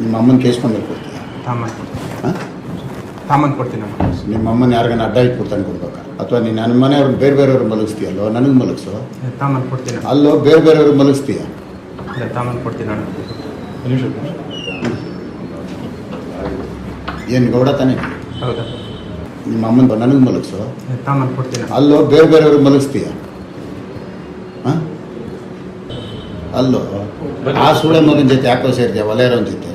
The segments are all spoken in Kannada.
ನಿಮ್ಮ ಅಮ್ಮನ ಕೇಸ್ ಬಂದಲ್ಲಿ ಕೊಡ್ತೀಯ? ತಾಮನ್ ಕೊಡ್ತೀನಿ ಹಾಂ? ತಾಮನ್ ಕೊಡ್ತೀನಮ್ಮ ನಿಮ್ಮ ಅಮ್ಮನ ಯಾರಿಗಾನ ಅಡ್ಡ ಕೊಡ್ತಾನೆ ಕೊಡ್ಬೇಕಾ? ಅಥವಾ ನೀನು ನನ್ನ ಮನೆಯವ್ರನ್ನ ಬೇರೆ ಬೇರೆಯವ್ರು ಮಲಗಿಸ್ತೀಯಲ್ಲೋ ನನಗೆ ಮಲಗಿಸೋ? ತಾಮನ್ ಕೊಡ್ತೀನಿ ಅಲ್ಲೋ ಬೇರೆ ಬೇರೆಯವ್ರು ಮಲಗಿಸ್ತೀಯ? ಇಲ್ಲ ತಾಮನ್ ಕೊಡ್ತೀನಿ ಅಣ್ಣ. ಏನು ಗೌಡ ತಾನೇ ಹೌದಾ? ನಿಮ್ಮ ಅಮ್ಮನ ನನಗೆ ಮಲಗಿಸೋ? ತಾಮನ್ ಕೊಡ್ತೀನಿ ಅಲ್ಲೋ ಬೇರೆ ಬೇರೆಯವ್ರು ಮಲಗಿಸ್ತೀಯ? ಹಾಂ? ಅಲ್ಲೋ ಆ ಸೂಳೆ ಮಗನ ಜೊತೆ ಯಾಕೋ ಸೇರ್ತೀಯ ಒಲೆಯರೋನ್ ಜೊತೆ?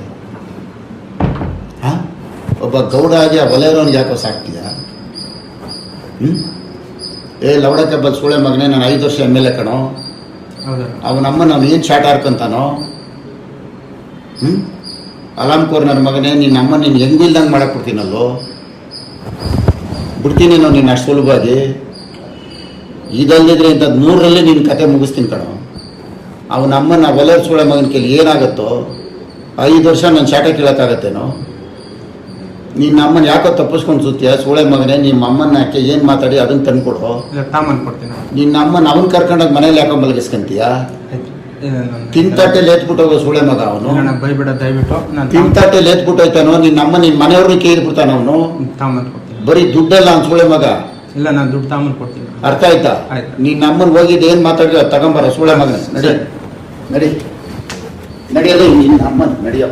ಒಬ್ಬ ಗೌಡ ಆಗಿ ಆ ಒಲೆಯರೋನ್ಗೆ ಯಾಕೋ ಸಾಕ್ತೀಯ? ಹ್ಞೂ ಏ ಲವಡಕ್ಕೆ ಬಲ್ ಸೂಳೆ ಮಗನೇ ನಾನು ಐದು ವರ್ಷ ಎಂ ಎಲ್ ಎ ಕಣೋ. ಅವನಮ್ಮ ನಾವು ಏನು ಶಾಟ್ ಹಾರ್ಕೊಂತಾನೋ ಹ್ಞೂ ಅಲಾಮ್ ಕೋರ್ ನನ್ನ ಮಗನೇ ನಿನ್ನ ಅಮ್ಮ ನೀನು ಹೆಂಗಿಲ್ದಂಗೆ ಮಾಡಕ್ಕೆ ಕೊಡ್ತೀನಲ್ಲೋ ನಾನು ನೀನು ಅಷ್ಟು ಸುಲಭವಾಗಿ. ಇದಲ್ಲದಿದ್ರೆ ಇಂಥ ನೂರರಲ್ಲಿ ನಿನ್ನ ಕತೆ ಮುಗಿಸ್ತೀನಿ ಕಣೋ. ಅವನಮ್ಮ ಅಮ್ಮನ ಒಲೆ ಸೂಳೆ ಮಗನ ಕೇಳಿ ಏನಾಗುತ್ತೋ? ಐದು ವರ್ಷ ನಾನು ಶಾಟ ಕೇಳೋಕ್ಕಾಗತ್ತೇನೋ? ನಿನ್ನ ಅಮ್ಮನ ಯಾಕೋ ತಪ್ಪಿಸ್ಕೊಂಡು ಸುತ್ತೀಯ? ಸೂಳೆ ಮಗನೇ ನಿಮ್ಮ ಅಮ್ಮನ ಯಾಕೆ ಏನು ಮಾತಾಡಿ ಅದನ್ನ ತಂದ್ಕೊಡು ತಾಮನ್ ಕೊಡ್ತೀನಿ. ನಿನ್ನ ಅಮ್ಮನ ಅವನ್ ಕರ್ಕೊಂಡೋಗಿ ಮನೇಲಿ ಯಾಕೋ ಮಲಗಿಸ್ಕೊಂತೀಯ? ಲೇತ್ಬಿಟ್ಟು ಹೋಗೋ ಸೂಳೆ ಮಗ ಅವನು? ಅಣ್ಣ ಬೈಬಿಡ ದಯವಿಟ್ಟು. ನಾನು ತಿಂತಾಟೆಲಿ ಎತ್ಬಿಟ್ಟೋಯ್ತಾನೋ ನಿನ್ನ ಅಮ್ಮ ನಿನ್ನ ಮನೆಯವ್ರನ್ನ ಕೇಳಿಬಿಡ್ತಾನ ಅವನು? ತಾಮನ್ ಕೊಡ್ತೀನಿ. ಬರೀ ದುಡ್ಡಲ್ಲ ಅವ್ನು ಸೂಳೆ ಮಗ? ಇಲ್ಲ ನಾನು ದುಡ್ಡು ತಾಮನ್ ಕೊಡ್ತೀನಿ. ಅರ್ಥ ಆಯ್ತಾ. ನಿನ್ನ ಅಮ್ಮನ ಹೋಗಿದ್ದು ಏನು ಮಾತಾಡಿದ ತಗೊಂಬರ ಸೂಳೆ ಮಗ ನಡಿ. ನಡಿ. ನಡಿಯಲ್ಲ ನಿನ್ನ ಅಮ್ಮನ ನಡಿಯೋ.